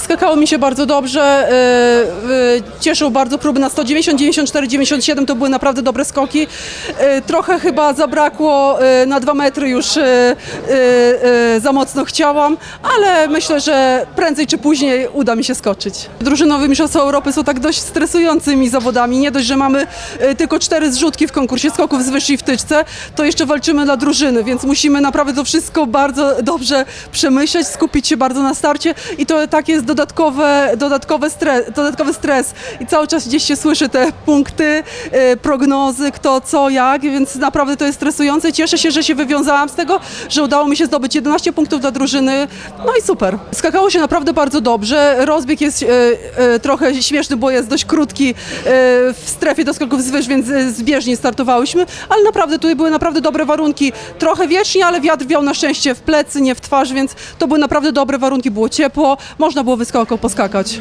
Skakało mi się bardzo dobrze, y, cieszył bardzo próby na 190, 94, 97, to były naprawdę dobre skoki. Y, Trochę chyba zabrakło y, na dwa metry już za mocno chciałam, ale myślę, że prędzej czy później uda mi się skoczyć. Drużynowe Mistrzostwa Europy są tak dość stresującymi zawodami. Nie dość, że mamy y, tylko cztery zrzutki w konkursie skoków z wyższej wtyczce, to jeszcze walczymy dla drużyny, więc musimy naprawdę to wszystko bardzo dobrze przemyśleć, skupić się bardzo na starcie i to tak jest dodatkowe, dodatkowe stres, dodatkowy stres i cały czas gdzieś się słyszy te punkty, y, prognozy, kto, co, jak, więc naprawdę to jest stresujące. Cieszę się, że się wywiązałam z tego, że udało mi się zdobyć 11 punktów dla drużyny, no i super. Skakało się naprawdę bardzo dobrze, rozbieg jest y, y, trochę śmieszny, bo jest dość krótki y, w strefie doskoków z wyż, więc y, zbieżnie startowałyśmy, ale naprawdę tutaj były naprawdę dobre warunki. Trochę wiecznie, ale wiatr wiał na szczęście w plecy, nie w twarz, więc to były naprawdę dobre warunki, było ciepło, można było wysoko poskakać.